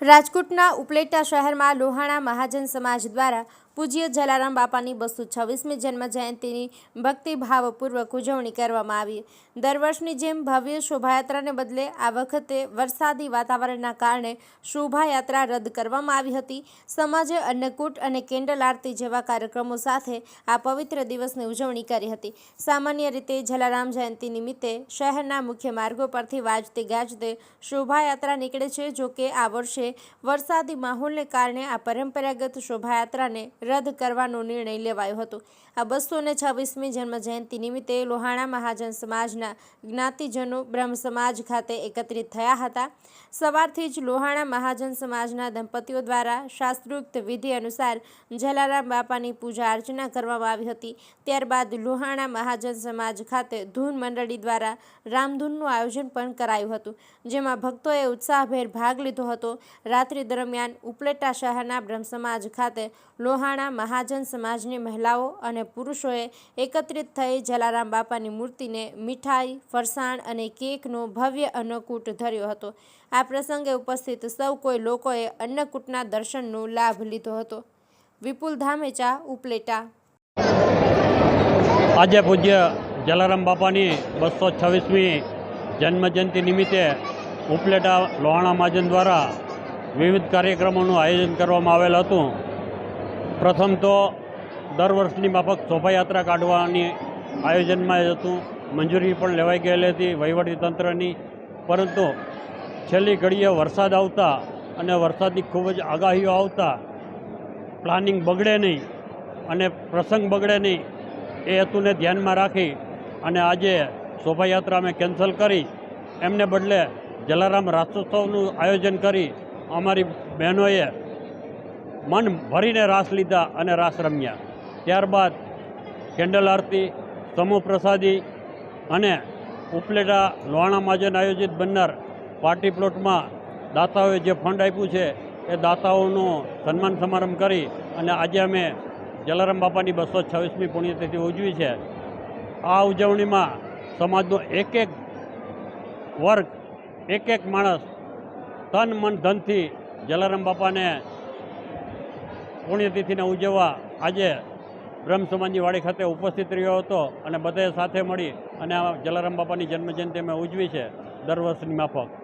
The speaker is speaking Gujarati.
રાજકોટના ઉપલેટા શહેરમાં લોહાણા મહાજન સમાજ દ્વારા પૂજ્ય જલારામ બાપાની બસો છવ્વીસમી જન્મ જયંતિની ભક્તિભાવપૂર્વક ઉજવણી કરવામાં આવી. દર વર્ષની જેમ ભવ્ય શોભાયાત્રાને બદલે આ વખતે વરસાદી વાતાવરણના કારણે શોભાયાત્રા રદ કરવામાં આવી હતી. સમાજે અન્નકૂટ અને કેન્ડલ આરતી જેવા કાર્યક્રમો સાથે આ પવિત્ર દિવસની ઉજવણી કરી હતી. સામાન્ય રીતે જલારામ જયંતિ નિમિત્તે શહેરના મુખ્ય માર્ગો પરથી વાજતે ગાજતે શોભાયાત્રા નીકળે છે, જો કે આ વર્ષે વરસાદી માહોલને કારણે આ પરંપરાગત શોભાયાત્રાને રદ કરવાનો નિર્ણય લેવાયો હતો. આ બસો ને છવ્વીસમી જન્મ જયંતિ નિમિત્તે લોહાણા મહાજન સમાજના જ્ઞાતિજનો બ્રહ્મ સમાજ ખાતે એકત્રિત થયા હતા. સવારથી જ લોહાણા મહાજન સમાજના દંપતીઓ દ્વારા શાસ્ત્રોક્ત વિધિ અનુસાર જલારામ બાપાની પૂજા અર્ચના કરવામાં આવી હતી. ત્યારબાદ લોહાણા મહાજન સમાજ ખાતે ધૂન મંડળી દ્વારા રામધૂનનું આયોજન પણ કરાયું હતું, જેમાં ભક્તોએ ઉત્સાહભેર ભાગ લીધો હતો. રાત્રિ દરમિયાન ઉપલેટા શહેરના બ્રહ્મ સમાજ ખાતે લોહાણા મહાજન સમાજની મહિલાઓ અને પુરુષોએ એકત્રિત થઈ જલારામ બાપાની મૂર્તિને મીઠાઈ, ફરસાણ અને કેકનો ભવ્ય અન્નકૂટ ધર્યો હતો. આ પ્રસંગે ઉપસ્થિત સૌ કોઈ લોકોએ અન્નકૂટના દર્શનનો લાભ લીધો હતો. વિપુલ ધામેચા, ઉપલેટા. આજે પૂજ્ય જલારામ બાપાની બસો છવ્વીસમી જન્મજયંતિ નિમિત્તે ઉપલેટા લોહાણા મહાજન દ્વારા વિવિધ કાર્યક્રમોનું આયોજન કરવામાં આવેલ હતું. પ્રથમ તો દર વર્ષની માફક શોભાયાત્રા કાઢવાની આયોજનમાં હતું. મંજૂરી પણ લેવાઈ ગયેલી હતી વહીવટી તંત્રની. પરંતુ છેલ્લી ઘડીએ વરસાદ આવતા અને વરસાદની ખૂબ જ આગાહીઓ આવતા પ્લાનિંગ બગડે નહીં અને પ્રસંગ બગડે નહીં એ હેતુને ધ્યાનમાં રાખી અને આજે શોભાયાત્રા અમે કેન્સલ કરી. એમને બદલે જલારામ રાસોત્સવનું આયોજન કરી અમારી બહેનોએ મન ભરીને રાસ લીધા અને રાસ રમ્યા. ત્યારબાદ કેન્ડલ આરતી, સમૂહ પ્રસાદી અને ઉપલેટા લોહાણા મહાજન આયોજિત બનનાર પાર્ટી પ્લોટમાં દાતાઓએ જે ફંડ આપ્યું છે, એ દાતાઓનું સન્માન સમારંભ કરી અને આજે અમે જલારામ બાપાની બસો છવ્વીસમી પુણ્યતિથિ ઉજવી છે. આ ઉજવણીમાં સમાજનો એક એક વર્ગ એક એક માણસ તન મન ધનથી જલારામ બાપાને પુણ્યતિથિને ઉજવવા આજે બ્રહ્મ સમાજની ખાતે ઉપસ્થિત રહ્યો હતો અને બધાએ સાથે મળી અને આ જલારામ બાપાની જન્મજયંતિ અમે ઉજવી છે દર વર્ષની માફક.